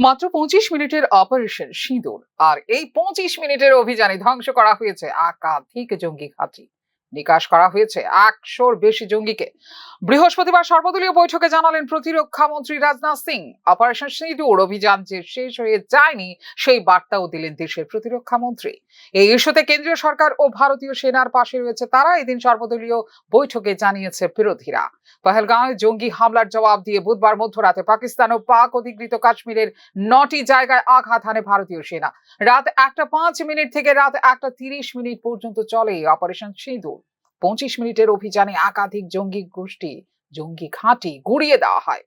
মাত্র পঁচিশ মিনিটের অপারেশন সিঁদুর। আর এই পঁচিশ মিনিটের অভিযানে ধ্বংস করা হয়েছে একাধিক জঙ্গি ঘাঁটি নিকাশ করা হয়েছে একশোর বেশি জঙ্গিকে। বৃহস্পতিবার সর্বদলীয় বৈঠকে জানালেন প্রতিরক্ষা মন্ত্রী রাজনাথ সিং। অপারেশন সিঁদুর অভিযান যে শেষ হয়ে যায়নি, সেই বার্তাও দিলেন দেশের প্রতিরক্ষা মন্ত্রী। এই ইস্যুতে কেন্দ্রীয় সরকার ও ভারতীয় সেনার পাশে রয়েছে তারা। এদিন সর্বদলীয় বৈঠকে জানিয়েছে বিরোধীরা। পহেলগাঁওয়ে জঙ্গি হামলার জবাব দিয়ে বুধবার মধ্যরাতে পাকিস্তান ও পাক অধিকৃত কাশ্মীরের নটি জায়গায় আঘাত হানে ভারতীয় সেনা। রাত একটা পাঁচ মিনিট থেকে রাত একটা তিরিশ মিনিট পর্যন্ত চলে অপারেশন সিঁদুর। পঁচিশ মিনিটের অভিযানে একাধিক জঙ্গি গোষ্ঠী, জঙ্গি ঘাঁটি গুড়িয়ে দেওয়া হয়।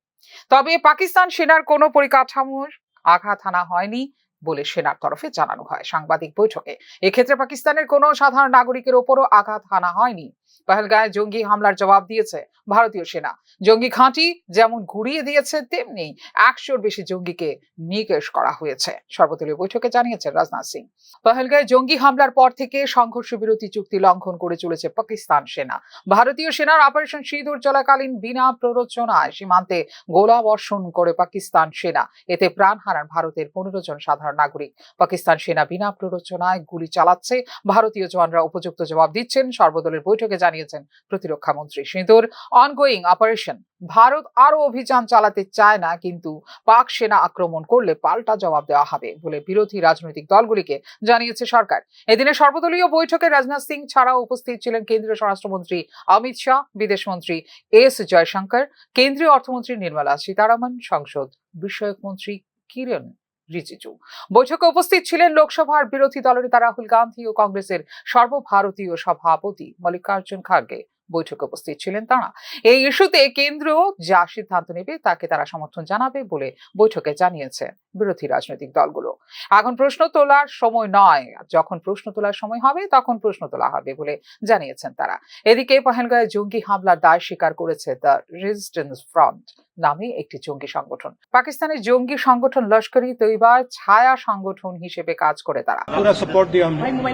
তবে পাকিস্তান সেনার কোনো পরিকাঠামোর আঘাত হানা হয়নি। বলে সেনার তরফে জানানো হয় সাংবাদিক বৈঠকে। এক্ষেত্রে পাকিস্তানের কোনো সাধারণ নাগরিকের ওপরও আঘাত হানা হয়নি। পহেলগাঁয়ে জঙ্গি হামলার জবাব দিয়েছে ভারতীয় সেনা। জঙ্গি ঘাঁটি যেমন ঘুরিয়ে দিয়েছে, তেমনি একশোর বেশি জঙ্গিকে নিকেশ করা হয়েছে। সর্বদলীয় বৈঠকে জানিয়েছেন রাজনাথ সিং। পহেলগাঁয়ে জঙ্গি হামলার পর থেকে সংঘর্ষ বিরতি চুক্তি লঙ্ঘন করে চলেছে পাকিস্তান সেনা। ভারতীয় সেনার অপারেশন সিঁদুর চলাকালীন বিনা প্ররোচনায় সীমান্তে গোলা বর্ষণ করে পাকিস্তান সেনা। এতে প্রাণ হারান ভারতের পনেরো জন সাধারণ নাগরিক। পাকিস্তান সেনা বিনা প্ররোচনায় গুলি চালাচ্ছে। ভারতীয় জওয়ানরা উপযুক্ত জবাব দিচ্ছেন। সর্বদলের বৈঠকে জানিয়েছেন প্রতিরক্ষা মন্ত্রী সিঁদুর। অনগোয়িং অপারেশন ভারত আরও অভিযান চালাতে চায় না, কিন্তু পাক সেনা আক্রমণ করলে পাল্টা জবাব দেওয়া হবে বলে বিরোধী রাজনৈতিক দলগুলিকে জানিয়েছে সরকার। এদিনে সর্বদলীয় বৈঠকে রাজনাথ সিং ছাড়াও উপস্থিত ছিলেন কেন্দ্রীয় স্বরাষ্ট্রমন্ত্রী অমিত শাহ, বিদেশমন্ত্রী এস জয়শঙ্কর, কেন্দ্রীয় অর্থমন্ত্রী নির্মলা সীতারামন, সংসদ বিষয়ক মন্ত্রী কিরণ রিজিজু। বৈঠকে উপস্থিত ছিলেন লোকসভার বিরোধী দলনেতা রাহুল গান্ধী ও কংগ্রেসের সর্বভারতীয় সভাপতি মল্লিকার্জুন খার্গে। বৈঠকে উপস্থিত ছিলেন তারা। এই ইস্যুতে কেন্দ্র যা সিদ্ধান্ত নেবে তাকে তারা সমর্থন জানাবে বলে বৈঠকে জানিয়েছে বিরোধী রাজনৈতিক দলগুলো। এখন প্রশ্ন তোলার সময় নয়। যখন প্রশ্ন তোলার সময় হবে তখন প্রশ্ন তোলা হবে বলে জানিয়েছেন তারা। এদিকে পহেলগাঁয়ে জঙ্গি হামলার দায় স্বীকার করেছে দ্য রেজিস্ট্যান্স ফ্রন্ট। নামে একটি জঙ্গি সংগঠন পাকিস্তানের জঙ্গি সংগঠন লস্করি তৈবার ছায়া সংগঠন হিসেবে কাজ করে তারা पूरा सपोर्ट दिया हमने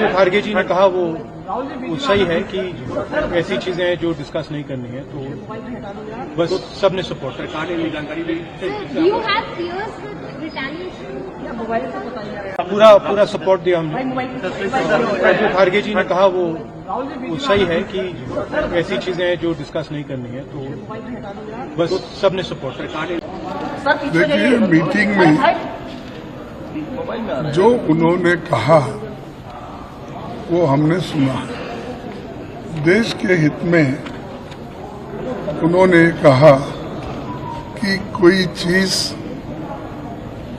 जो खारगे जी ने कहा वो वो सही है कि ऐसी चीजें हैं जो डिस्कस नहीं करनी है तो बस सबने सपोर्ट सरकार ने जानकारी दी Do you have fears with retaliation? पूरा पूरा सपोर्ट दिया हमने जो खारगे जी ने कहा वो वो सही है कि ऐसी चीज़ें हैं जो डिस्कस नहीं करनी है तो बस सबने सपोर्ट देखिए मीटिंग में जो उन्होंने कहा वो हमने सुना। देश के हित में उन्होंने कहा कि कोई चीज़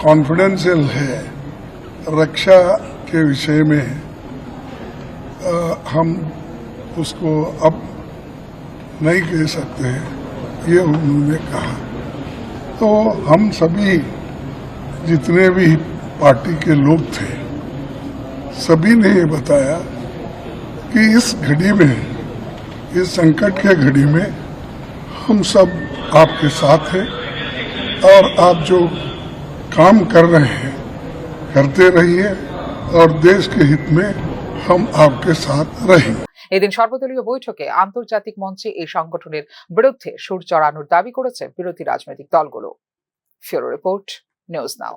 कॉन्फिडेंशियल है रक्षा के विषय में हम उसको अब नहीं कह सकते हैं, ये उन्होंने कहा। तो हम सभी जितने भी पार्टी के लोग थे, सभी ने ये बताया कि इस घड़ी में, इस संकट के घड़ी में हम सब आपके साथ हैं और आप जो काम कर रहे हैं, करते रहिए और देश के हित में हम आपके साथ रहेंगे এদিন সর্বদলীয় বৈঠকে আন্তর্জাতিক মঞ্চে এই সংগঠনের বিরুদ্ধে সুর চড়ানোর দাবি করেছে বিরোধী রাজনৈতিক দলগুলো ফিউরো রিপোর্ট নিউজ নাও